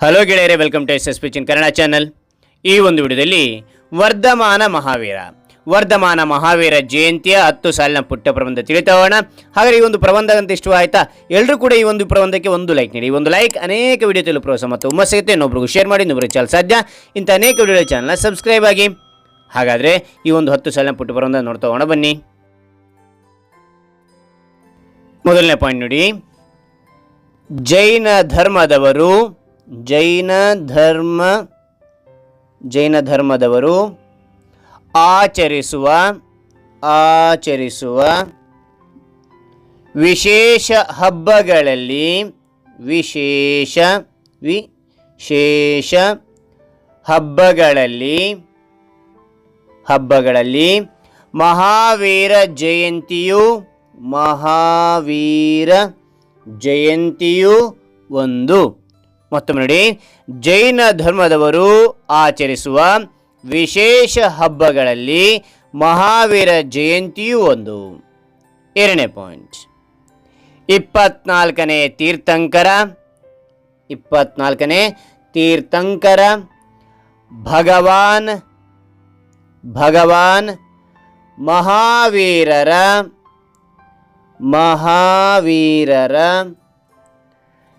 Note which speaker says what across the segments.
Speaker 1: Hello ಗೆಳೆಯರೆ welcome to S S P Chin Kannada channel ಈ ಒಂದು ವಿಡಿಯೋದಲ್ಲಿ ವರ್ಧಮಾನ ಮಹಾವೀರ ವರ್ಧಮಾನ ಮಹಾವೀರ ಜಯಂತಿಯ ಹತ್ತು ಸಾಲಿನ ಪುಟ್ಟ ಪ್ರಬಂಧ ತಿಳಿತವಣ ಹಾಗಾದ್ರೆ ಈ ಒಂದು ಪ್ರಬಂಧ ಅಂತ ಇಷ್ಟು ಆಯ್ತಾ? ಎಲ್ಲರೂ ಕೂಡ ಈ ಒಂದು ಪ್ರಬಂಧಕ್ಕೆ ಒಂದು ಲೈಕ್ ನೀಡಿ. ಈ ಒಂದು ಲೈಕ್ ಅನೇಕ ವಿಡಿಯೋ ಚಲು ಪ್ರೋತ್ಸಾಹ ಮತ್ತು ಉಮ್ಮ ಸಿಗುತ್ತೆ ಇನ್ನೊಬ್ರಿಗೂ ಶೇರ್ ಮಾಡಿ, ಇನ್ನೊಬ್ರಿಗೆ ಚಾಲ್ ಸಾಧ್ಯ. ಇಂಥ ಅನೇಕ ವಿಡಿಯೋ ಚಾನಲ್ನ ಸಬ್ಸ್ಕ್ರೈಬ್ ಆಗಿ. ಹಾಗಾದರೆ ಈ ಒಂದು ಹತ್ತು ಸಾಲಿನ ಪುಟ್ಟ ಪ್ರಬಂಧ ನೋಡ್ತಾ ಹೋಗೋಣ, ಬನ್ನಿ. ಮೊದಲನೇ ಪಾಯಿಂಟ್ ನೋಡಿ. ಜೈನ ಧರ್ಮದವರು ಜೈನ ಧರ್ಮ, ಜೈನ ಧರ್ಮದವರು ಆಚರಿಸುವ ಆಚರಿಸುವ ವಿಶೇಷ ಹಬ್ಬಗಳಲ್ಲಿ ವಿಶೇಷ ವಿಶೇಷ ಹಬ್ಬಗಳಲ್ಲಿ ಹಬ್ಬಗಳಲ್ಲಿ ಮಹಾವೀರ ಜಯಂತಿಯು ಮಹಾವೀರ ಜಯಂತಿಯು ಒಂದು. ಮತ್ತೊಮ್ಮೆ ನೋಡಿ, ಜೈನ ಧರ್ಮದವರು ಆಚರಿಸುವ ವಿಶೇಷ ಹಬ್ಬಗಳಲ್ಲಿ ಮಹಾವೀರ ಜಯಂತಿಯು ಒಂದು. ಎರಡನೇ ಪಾಯಿಂಟ್ ಇಪ್ಪತ್ನಾಲ್ಕನೇ ತೀರ್ಥಂಕರ ಇಪ್ಪತ್ನಾಲ್ಕನೇ ತೀರ್ಥಂಕರ, ಭಗವಾನ್ ಭಗವಾನ್ ಮಹಾವೀರರ ಮಹಾವೀರರ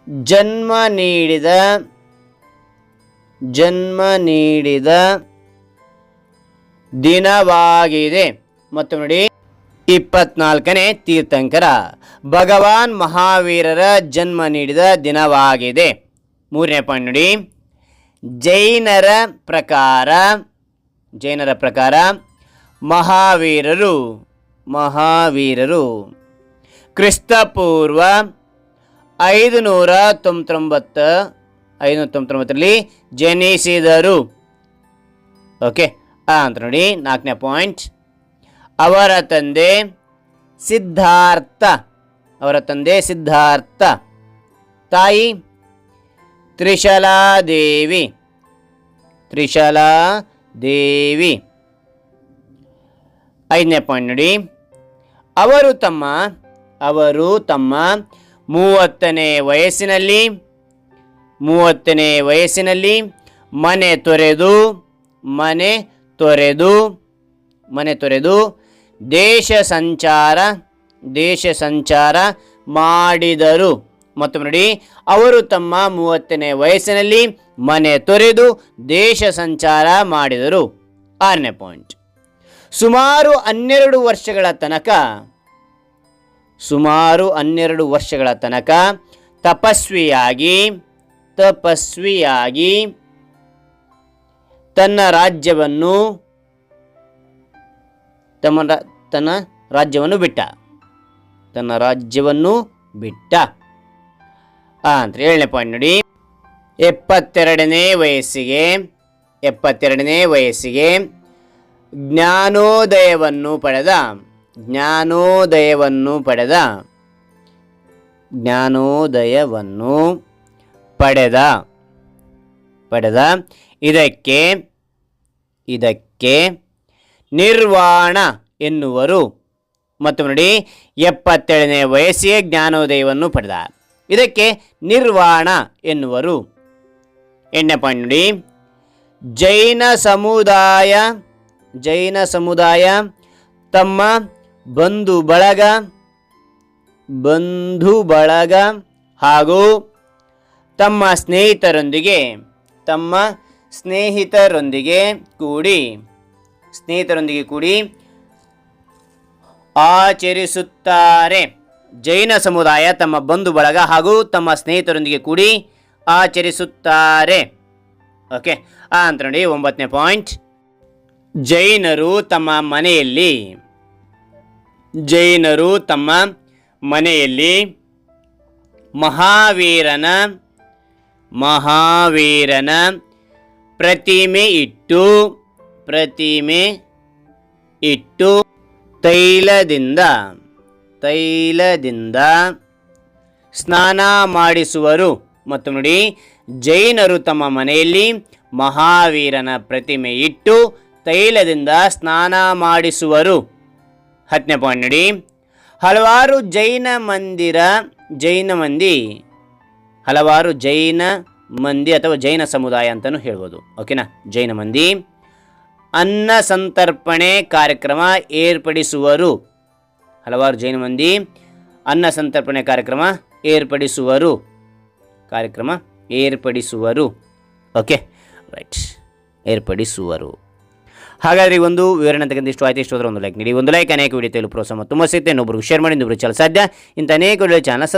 Speaker 1: ಜನ್ಮ ನೀಡಿದ ಜನ್ಮ ನೀಡಿದ ದಿನವಾಗಿದೆ. ಮತ್ತು ನೋಡಿ, ಇಪ್ಪತ್ನಾಲ್ಕನೇ ತೀರ್ಥಂಕರ. ಭಗವಾನ್ ಮಹಾವೀರರ ಜನ್ಮ ನೀಡಿದ ದಿನವಾಗಿದೆ. ಮೂರನೇ ಪಾಯಿಂಟ್ ನೋಡಿ, ಜೈನರ ಪ್ರಕಾರ ಜೈನರ ಪ್ರಕಾರ ಮಹಾವೀರರು ಮಹಾವೀರರು ಕ್ರಿಸ್ತಪೂರ್ವ ಐದು ನೂರ ತೊಂಬತ್ತೊಂಬತ್ತ, ಐದುನೂರ ತೊಂಬತ್ತೊಂಬತ್ತರಲ್ಲಿ ಜನಿಸಿದರು. ಓಕೆ ಅಂತ ನೋಡಿ, ನಾಲ್ಕನೇ ಪಾಯಿಂಟ್. ಅವರ ತಂದೆ ಸಿದ್ಧಾರ್ಥ, ಅವರ ತಂದೆ ಸಿದ್ಧಾರ್ಥ. ತಾಯಿ ತ್ರಿಶಲಾದೇವಿ ತ್ರಿಶಲಾದೇವಿ. ಐದನೇ ಪಾಯಿಂಟ್ ನೋಡಿ, ಅವರು ತಮ್ಮ ಅವರು ತಮ್ಮ ಮೂವತ್ತನೇ ವಯಸ್ಸಿನಲ್ಲಿ ಮೂವತ್ತನೇ ವಯಸ್ಸಿನಲ್ಲಿ ಮನೆ ತೊರೆದು ಮನೆ ತೊರೆದು ಮನೆ ತೊರೆದು ದೇಶ ಸಂಚಾರ ದೇಶ ಸಂಚಾರ ಮಾಡಿದರು. ಮತ್ತು ನೋಡಿ, ಅವರು ತಮ್ಮ ಮೂವತ್ತನೇ ವಯಸ್ಸಿನಲ್ಲಿ ಮನೆ ತೊರೆದು ದೇಶ ಸಂಚಾರ ಮಾಡಿದರು. ಆರನೇ ಪಾಯಿಂಟ್ ಸುಮಾರು ಹನ್ನೆರಡು ವರ್ಷಗಳ ತನಕ ಸುಮಾರು ಹನ್ನೆರಡು ವರ್ಷಗಳ ತನಕ ತಪಸ್ವಿಯಾಗಿ ತಪಸ್ವಿಯಾಗಿ ತನ್ನ ರಾಜ್ಯವನ್ನು, ತಮ್ಮ ತನ್ನ ರಾಜ್ಯವನ್ನು ಬಿಟ್ಟ. ತನ್ನ ರಾಜ್ಯವನ್ನು ಬಿಟ್ಟ. ಅಂತ ಏಳನೇ ಪಾಯಿಂಟ್ ನೋಡಿ. ಎಪ್ಪತ್ತೆರಡನೇ ವಯಸ್ಸಿಗೆ ಎಪ್ಪತ್ತೆರಡನೇ ವಯಸ್ಸಿಗೆ ಜ್ಞಾನೋದಯವನ್ನು ಪಡೆದ. ಜ್ಞಾನೋದಯವನ್ನು ಪಡೆದ. ಜ್ಞಾನೋದಯವನ್ನು ಪಡೆದ. ಪಡೆದ. ಇದಕ್ಕೆ ಇದಕ್ಕೆ ನಿರ್ವಾಣ ಎನ್ನುವರು. ಮತ್ತು ನೋಡಿ, ಎಪ್ಪತ್ತೇಳನೇ ವಯಸ್ಸಿಗೆ ಜ್ಞಾನೋದಯವನ್ನು ಪಡೆದ. ಇದಕ್ಕೆ ನಿರ್ವಾಣ ಎನ್ನುವರು. ಎಣ್ಣೆ ನೋಡಿ, ಜೈನ ಸಮುದಾಯ ಜೈನ ಸಮುದಾಯ ತಮ್ಮ ಬಂಧು ಬಳಗ ಬಂಧು ಬಳಗ ಹಾಗೂ ತಮ್ಮ ಸ್ನೇಹಿತರೊಂದಿಗೆ ತಮ್ಮ ಸ್ನೇಹಿತರೊಂದಿಗೆ ಕೂಡಿ ಸ್ನೇಹಿತರೊಂದಿಗೆ ಕೂಡಿ ಆಚರಿಸುತ್ತಾರೆ. ಜೈನ ಸಮುದಾಯ ತಮ್ಮ ಬಂಧು ಬಳಗ ಹಾಗೂ ತಮ್ಮ ಸ್ನೇಹಿತರೊಂದಿಗೆ ಕೂಡಿ ಆಚರಿಸುತ್ತಾರೆ. ಓಕೆ ಅಂತ ನೋಡಿ ಒಂಬತ್ತನೇ ಪಾಯಿಂಟ್. ಜೈನರು ತಮ್ಮ ಮನೆಯಲ್ಲಿ ಜೈನರು ತಮ್ಮ ಮನೆಯಲ್ಲಿ ಮಹಾವೀರನ ಮಹಾವೀರನ ಪ್ರತಿಮೆ ಇಟ್ಟು ಪ್ರತಿಮೆ ಇಟ್ಟು ತೈಲದಿಂದ ತೈಲದಿಂದ ಸ್ನಾನ ಮಾಡಿಸುವರು. ಮತ್ತು ನೋಡಿ, ಜೈನರು ತಮ್ಮ ಮನೆಯಲ್ಲಿ ಮಹಾವೀರನ ಪ್ರತಿಮೆ ಇಟ್ಟು ತೈಲದಿಂದ ಸ್ನಾನ ಮಾಡಿಸುವರು. ಹತ್ತನೇ ಪಾಯಿಂಟ್ ನೋಡಿ. ಹಲವಾರು ಜೈನ ಮಂದಿರ, ಜೈನ ಮಂದಿ. ಹಲವಾರು ಜೈನ ಮಂದಿ ಅಥವಾ ಜೈನ ಸಮುದಾಯ ಅಂತಲೂ ಹೇಳ್ಬೋದು. ಓಕೆನಾ ಜೈನ ಮಂದಿ. ಅನ್ನ ಸಂತರ್ಪಣೆ ಕಾರ್ಯಕ್ರಮ ಏರ್ಪಡಿಸುವರು. ಹಲವಾರು ಜೈನ ಮಂದಿ. ಅನ್ನ ಸಂತರ್ಪಣೆ ಕಾರ್ಯಕ್ರಮ ಏರ್ಪಡಿಸುವರು. ಕಾರ್ಯಕ್ರಮ ಏರ್ಪಡಿಸುವರು. Okay right ಏರ್ಪಡಿಸುವರು. ಹಾಗಾದರೆ ಈ ಒಂದು ವಿವರಣೆ ಇಷ್ಟು ಆಯ್ತು. ಇಷ್ಟು ಒಂದು ಲೈಕ್ ನೀಡಿ. ಒಂದು ಲೈಕ್ ಅನೇಕ ವಿಡಿಯೋ ಪ್ರೋತ್ಸಾಹ ತುಂಬ ಸಿಗುತ್ತೆ ಇನ್ನೊಬ್ಬರು ಶೇರ್ ಮಾಡಿ. ಇನ್ನೊಬ್ರು ಚಾಲ ಸಾಧ್ಯ. ಇಂಥ ಅನೇಕ ವಿಡಿಯೋ ಚಾನಲ್